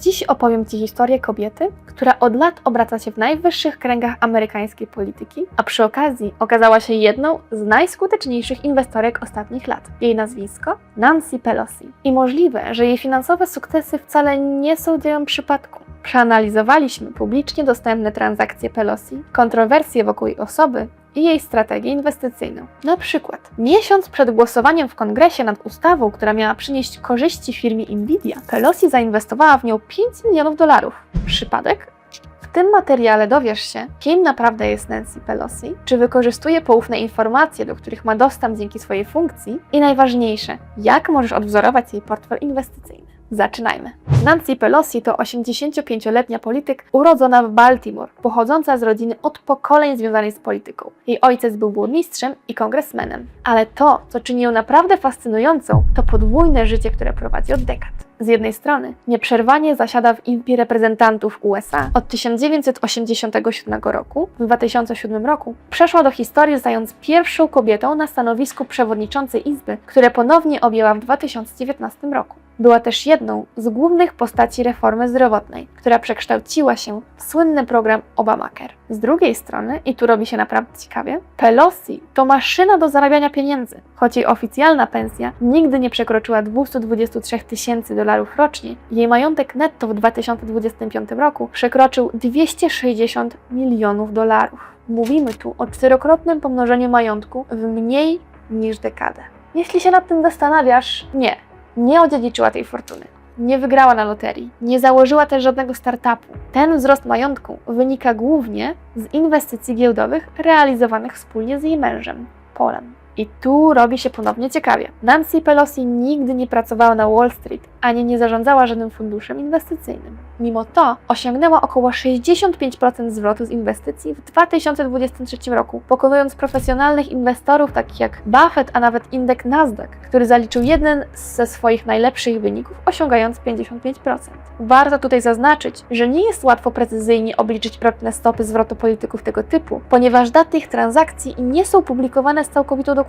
Dziś opowiem Ci historię kobiety, która od lat obraca się w najwyższych kręgach amerykańskiej polityki, a przy okazji okazała się jedną z najskuteczniejszych inwestorek ostatnich lat. Jej nazwisko? Nancy Pelosi. I możliwe, że jej finansowe sukcesy wcale nie są dziełem przypadku. Przeanalizowaliśmy publicznie dostępne transakcje Pelosi, kontrowersje wokół jej osoby i jej strategię inwestycyjną. Na przykład, miesiąc przed głosowaniem w kongresie nad ustawą, która miała przynieść korzyści firmie Nvidia, Pelosi zainwestowała w nią 5 milionów dolarów. Przypadek? W tym materiale dowiesz się, kim naprawdę jest Nancy Pelosi, czy wykorzystuje poufne informacje, do których ma dostęp dzięki swojej funkcji i najważniejsze, jak możesz odwzorować jej portfel inwestycyjny. Zaczynajmy. Nancy Pelosi to 85-letnia polityk urodzona w Baltimore, pochodząca z rodziny od pokoleń związanej z polityką. Jej ojciec był burmistrzem i kongresmenem. Ale to, co czyni ją naprawdę fascynującą, to podwójne życie, które prowadzi od dekad. Z jednej strony nieprzerwanie zasiada w Izbie Reprezentantów USA od 1987 roku. W 2007 roku przeszła do historii stając pierwszą kobietą na stanowisku przewodniczącej Izby, które ponownie objęła w 2019 roku. Była też jedną z głównych postaci reformy zdrowotnej, która przekształciła się w słynny program Obamacare. Z drugiej strony, i tu robi się naprawdę ciekawie, Pelosi to maszyna do zarabiania pieniędzy. Choć jej oficjalna pensja nigdy nie przekroczyła 223 tysięcy dolarów rocznie, jej majątek netto w 2025 roku przekroczył 260 milionów dolarów. Mówimy tu o czterokrotnym pomnożeniu majątku w mniej niż dekadę. Jeśli się nad tym zastanawiasz, nie, nie odziedziczyła tej fortuny. Nie wygrała na loterii, nie założyła też żadnego startupu. Ten wzrost majątku wynika głównie z inwestycji giełdowych realizowanych wspólnie z jej mężem, Polem. I tu robi się ponownie ciekawie. Nancy Pelosi nigdy nie pracowała na Wall Street, ani nie zarządzała żadnym funduszem inwestycyjnym. Mimo to osiągnęła około 65% zwrotu z inwestycji w 2023 roku, pokonując profesjonalnych inwestorów takich jak Buffett, a nawet indeks Nasdaq, który zaliczył jeden ze swoich najlepszych wyników, osiągając 55%. Warto tutaj zaznaczyć, że nie jest łatwo precyzyjnie obliczyć roczne stopy zwrotu polityków tego typu, ponieważ daty ich transakcji nie są publikowane z całkowitą dokładnością,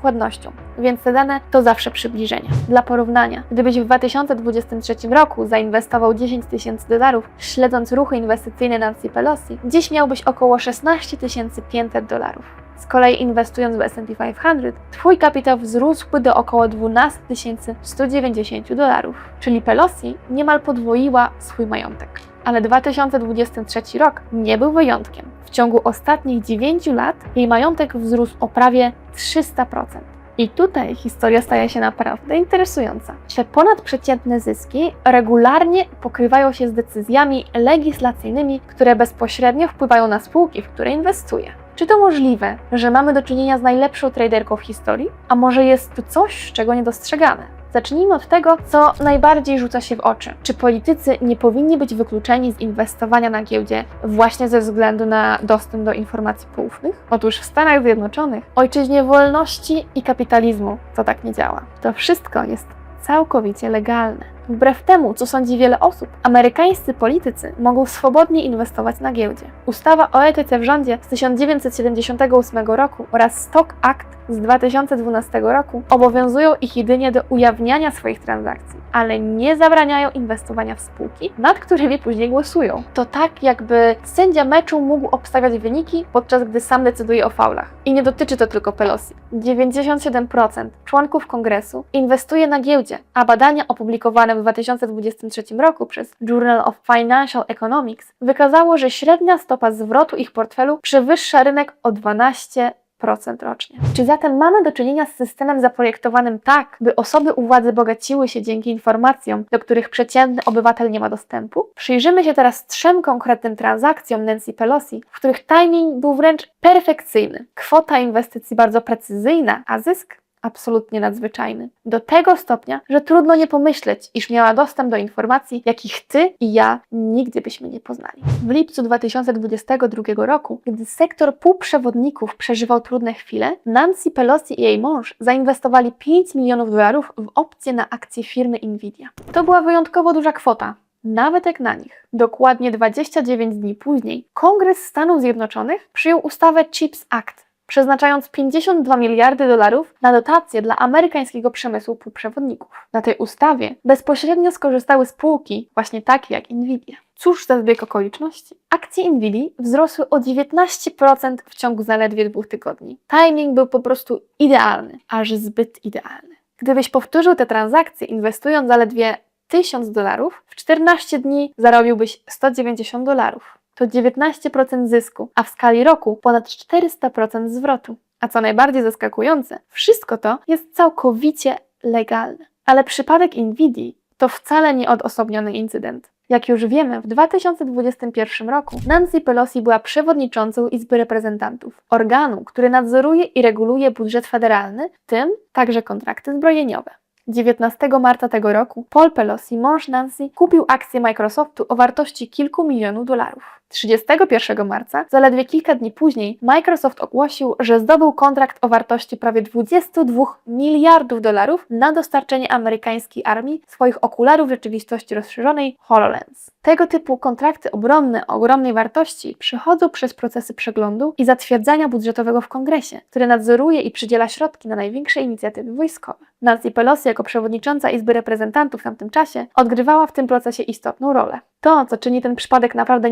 więc te dane to zawsze przybliżenia. Dla porównania, gdybyś w 2023 roku zainwestował 10 tysięcy dolarów, śledząc ruchy inwestycyjne Nancy Pelosi, dziś miałbyś około 16 500 dolarów. Z kolei inwestując w S&P 500, Twój kapitał wzrósłby do około 12 190 dolarów, czyli Pelosi niemal podwoiła swój majątek. Ale 2023 rok nie był wyjątkiem. W ciągu ostatnich 9 lat jej majątek wzrósł o prawie 300%. I tutaj historia staje się naprawdę interesująca. Te ponadprzeciętne zyski regularnie pokrywają się z decyzjami legislacyjnymi, które bezpośrednio wpływają na spółki, w które inwestuje. Czy to możliwe, że mamy do czynienia z najlepszą traderką w historii? A może jest tu coś, czego nie dostrzegamy? Zacznijmy od tego, co najbardziej rzuca się w oczy. Czy politycy nie powinni być wykluczeni z inwestowania na giełdzie właśnie ze względu na dostęp do informacji poufnych? Otóż w Stanach Zjednoczonych, ojczyźnie wolności i kapitalizmu, to tak nie działa. To wszystko jest całkowicie legalne. Wbrew temu, co sądzi wiele osób, amerykańscy politycy mogą swobodnie inwestować na giełdzie. Ustawa o etyce w rządzie z 1978 roku oraz Stock Act z 2012 roku obowiązują ich jedynie do ujawniania swoich transakcji, ale nie zabraniają inwestowania w spółki, nad którymi później głosują. To tak, jakby sędzia meczu mógł obstawiać wyniki, podczas gdy sam decyduje o faulach. I nie dotyczy to tylko Pelosi. 97% członków kongresu inwestuje na giełdzie, a badania opublikowane w 2023 roku przez Journal of Financial Economics wykazało, że średnia stopa zwrotu ich portfelu przewyższa rynek o 12%. rocznie. Czy zatem mamy do czynienia z systemem zaprojektowanym tak, by osoby u władzy bogaciły się dzięki informacjom, do których przeciętny obywatel nie ma dostępu? Przyjrzymy się teraz trzem konkretnym transakcjom Nancy Pelosi, w których timing był wręcz perfekcyjny. Kwota inwestycji bardzo precyzyjna, a zysk absolutnie nadzwyczajny. Do tego stopnia, że trudno nie pomyśleć, iż miała dostęp do informacji, jakich ty i ja nigdy byśmy nie poznali. W lipcu 2022 roku, gdy sektor półprzewodników przeżywał trudne chwile, Nancy Pelosi i jej mąż zainwestowali 5 milionów dolarów w opcje na akcje firmy Nvidia. To była wyjątkowo duża kwota, nawet jak na nich. Dokładnie 29 dni później Kongres Stanów Zjednoczonych przyjął ustawę CHIPS Act, przeznaczając 52 miliardy dolarów na dotacje dla amerykańskiego przemysłu półprzewodników. Na tej ustawie bezpośrednio skorzystały spółki właśnie takie jak Nvidia. Cóż za zbieg okoliczności? Akcje Nvidia wzrosły o 19% w ciągu zaledwie dwóch tygodni. Timing był po prostu idealny, aż zbyt idealny. Gdybyś powtórzył te transakcje inwestując zaledwie 1000 dolarów, w 14 dni zarobiłbyś 190 dolarów. To 19% zysku, a w skali roku ponad 400% zwrotu. A co najbardziej zaskakujące, wszystko to jest całkowicie legalne. Ale przypadek Nvidia to wcale nie odosobniony incydent. Jak już wiemy, w 2021 roku Nancy Pelosi była przewodniczącą Izby Reprezentantów, organu, który nadzoruje i reguluje budżet federalny, w tym także kontrakty zbrojeniowe. 19 marca tego roku Paul Pelosi, mąż Nancy, kupił akcje Microsoftu o wartości kilku milionów dolarów. 31 marca, zaledwie kilka dni później, Microsoft ogłosił, że zdobył kontrakt o wartości prawie 22 miliardów dolarów na dostarczenie amerykańskiej armii swoich okularów rzeczywistości rozszerzonej HoloLens. Tego typu kontrakty obronne o ogromnej wartości przychodzą przez procesy przeglądu i zatwierdzania budżetowego w kongresie, który nadzoruje i przydziela środki na największe inicjatywy wojskowe. Nancy Pelosi jako przewodnicząca Izby Reprezentantów w tamtym czasie odgrywała w tym procesie istotną rolę. To, co czyni ten przypadek naprawdę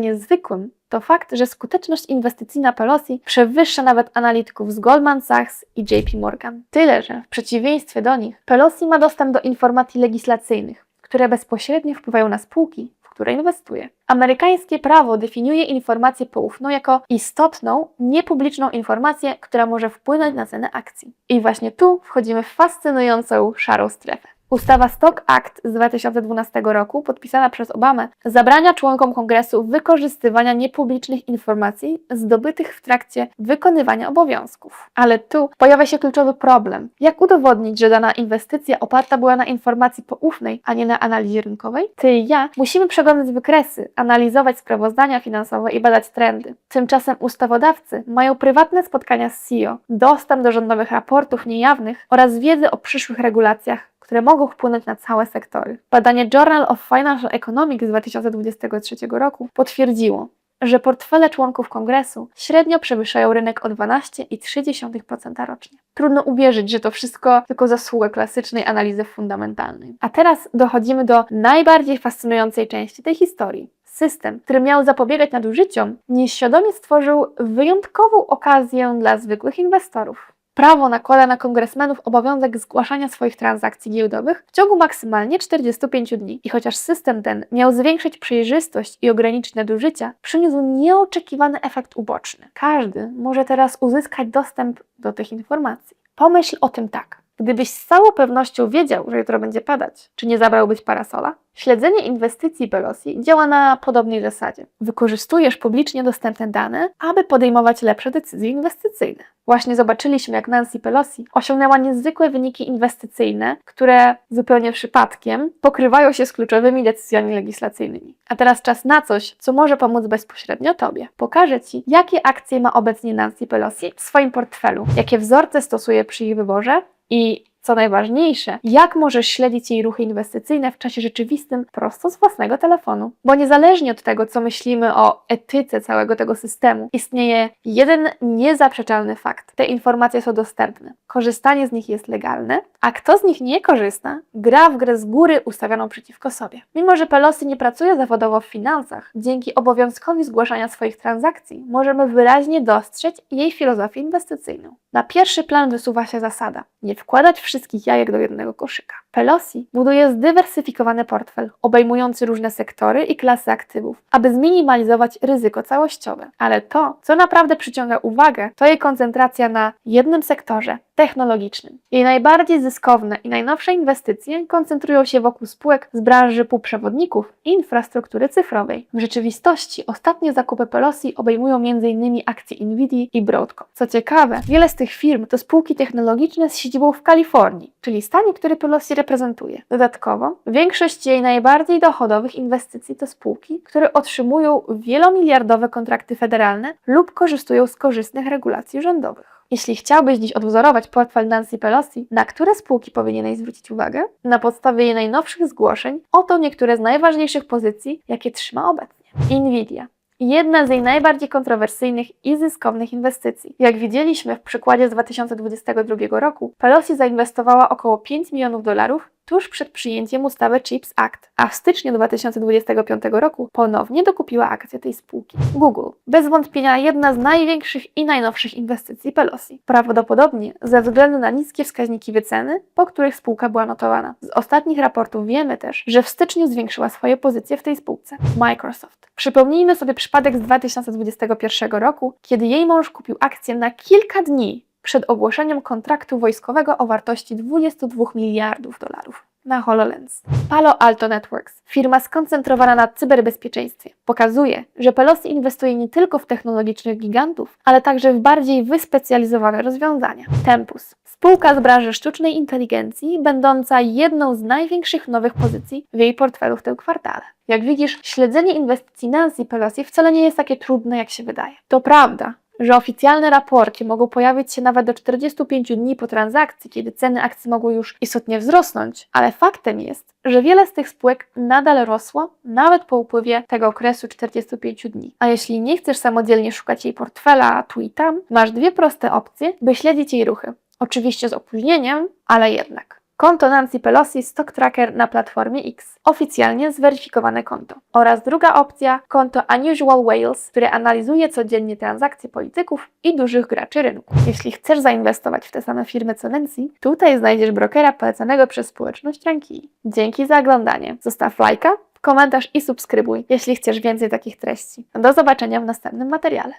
to fakt, że skuteczność inwestycyjna Pelosi przewyższa nawet analityków z Goldman Sachs i JP Morgan. Tyle, że w przeciwieństwie do nich, Pelosi ma dostęp do informacji legislacyjnych, które bezpośrednio wpływają na spółki, w które inwestuje. Amerykańskie prawo definiuje informację poufną jako istotną, niepubliczną informację, która może wpłynąć na cenę akcji. I właśnie tu wchodzimy w fascynującą szarą strefę. Ustawa Stock Act z 2012 roku, podpisana przez Obamę, zabrania członkom kongresu wykorzystywania niepublicznych informacji zdobytych w trakcie wykonywania obowiązków. Ale tu pojawia się kluczowy problem. Jak udowodnić, że dana inwestycja oparta była na informacji poufnej, a nie na analizie rynkowej? Ty i ja musimy przeglądać wykresy, analizować sprawozdania finansowe i badać trendy. Tymczasem ustawodawcy mają prywatne spotkania z CEO, dostęp do rządowych raportów niejawnych oraz wiedzę o przyszłych regulacjach które mogą wpłynąć na całe sektory. Badanie Journal of Financial Economics z 2023 roku potwierdziło, że portfele członków kongresu średnio przewyższają rynek o 12,3% rocznie. Trudno uwierzyć, że to wszystko tylko zasługa klasycznej analizy fundamentalnej. A teraz dochodzimy do najbardziej fascynującej części tej historii. System, który miał zapobiegać nadużyciom, nieświadomie stworzył wyjątkową okazję dla zwykłych inwestorów. Prawo nakłada na kongresmenów obowiązek zgłaszania swoich transakcji giełdowych w ciągu maksymalnie 45 dni. I chociaż system ten miał zwiększyć przejrzystość i ograniczyć nadużycia, przyniósł nieoczekiwany efekt uboczny. Każdy może teraz uzyskać dostęp do tych informacji. Pomyśl o tym tak. Gdybyś z całą pewnością wiedział, że jutro będzie padać, czy nie zabrałbyś parasola? Śledzenie inwestycji Pelosi działa na podobnej zasadzie. Wykorzystujesz publicznie dostępne dane, aby podejmować lepsze decyzje inwestycyjne. Właśnie zobaczyliśmy, jak Nancy Pelosi osiągnęła niezwykłe wyniki inwestycyjne, które zupełnie przypadkiem pokrywają się z kluczowymi decyzjami legislacyjnymi. A teraz czas na coś, co może pomóc bezpośrednio Tobie. Pokażę Ci, jakie akcje ma obecnie Nancy Pelosi w swoim portfelu, jakie wzorce stosuje przy jej wyborze i co najważniejsze, jak możesz śledzić jej ruchy inwestycyjne w czasie rzeczywistym prosto z własnego telefonu. Bo niezależnie od tego, co myślimy o etyce całego tego systemu, istnieje jeden niezaprzeczalny fakt. Te informacje są dostępne. Korzystanie z nich jest legalne, a kto z nich nie korzysta, gra w grę z góry ustawioną przeciwko sobie. Mimo, że Pelosi nie pracuje zawodowo w finansach, dzięki obowiązkowi zgłaszania swoich transakcji możemy wyraźnie dostrzec jej filozofię inwestycyjną. Na pierwszy plan wysuwa się zasada: nie wkładać wszystkich jajek do jednego koszyka. Pelosi buduje zdywersyfikowany portfel obejmujący różne sektory i klasy aktywów, aby zminimalizować ryzyko całościowe. Ale to, co naprawdę przyciąga uwagę, to jej koncentracja na jednym sektorze technologicznym. Jej najbardziej zyskowne i najnowsze inwestycje koncentrują się wokół spółek z branży półprzewodników i infrastruktury cyfrowej. W rzeczywistości ostatnie zakupy Pelosi obejmują m.in. akcje Nvidia i Broadcom. Co ciekawe, wiele z tych firm to spółki technologiczne z siedzibą w Kalifornii, czyli stanie, który Pelosi reprezentuje. Dodatkowo, większość jej najbardziej dochodowych inwestycji to spółki, które otrzymują wielomiliardowe kontrakty federalne lub korzystają z korzystnych regulacji rządowych. Jeśli chciałbyś dziś odwzorować portfel Nancy Pelosi, na które spółki powinieneś zwrócić uwagę? Na podstawie jej najnowszych zgłoszeń, oto niektóre z najważniejszych pozycji, jakie trzyma obecnie. Nvidia. Jedna z jej najbardziej kontrowersyjnych i zyskownych inwestycji. Jak widzieliśmy w przykładzie z 2022 roku, Pelosi zainwestowała około 5 milionów dolarów tuż przed przyjęciem ustawy CHIPS Act, a w styczniu 2025 roku ponownie dokupiła akcje tej spółki. Google. Bez wątpienia jedna z największych i najnowszych inwestycji Pelosi. Prawdopodobnie ze względu na niskie wskaźniki wyceny, po których spółka była notowana. Z ostatnich raportów wiemy też, że w styczniu zwiększyła swoje pozycje w tej spółce. Microsoft. Przypomnijmy sobie przypadek z 2021 roku, kiedy jej mąż kupił akcje na kilka dni przed ogłoszeniem kontraktu wojskowego o wartości 22 miliardów dolarów na HoloLens. Palo Alto Networks, firma skoncentrowana na cyberbezpieczeństwie, pokazuje, że Pelosi inwestuje nie tylko w technologicznych gigantów, ale także w bardziej wyspecjalizowane rozwiązania. Tempus, spółka z branży sztucznej inteligencji, będąca jedną z największych nowych pozycji w jej portfelu w tym kwartale. Jak widzisz, śledzenie inwestycji Nancy Pelosi wcale nie jest takie trudne, jak się wydaje. To prawda, że oficjalne raporty mogą pojawić się nawet do 45 dni po transakcji, kiedy ceny akcji mogły już istotnie wzrosnąć, ale faktem jest, że wiele z tych spółek nadal rosło nawet po upływie tego okresu 45 dni. A jeśli nie chcesz samodzielnie szukać jej portfela tu i tam, masz dwie proste opcje, by śledzić jej ruchy. Oczywiście z opóźnieniem, ale jednak. Konto Nancy Pelosi Stock Tracker na platformie X. Oficjalnie zweryfikowane konto. Oraz druga opcja, konto Unusual Whales, które analizuje codziennie transakcje polityków i dużych graczy rynku. Jeśli chcesz zainwestować w te same firmy co Nancy, tutaj znajdziesz brokera polecanego przez społeczność Rankii. Dzięki za oglądanie. Zostaw lajka, komentarz i subskrybuj, jeśli chcesz więcej takich treści. Do zobaczenia w następnym materiale.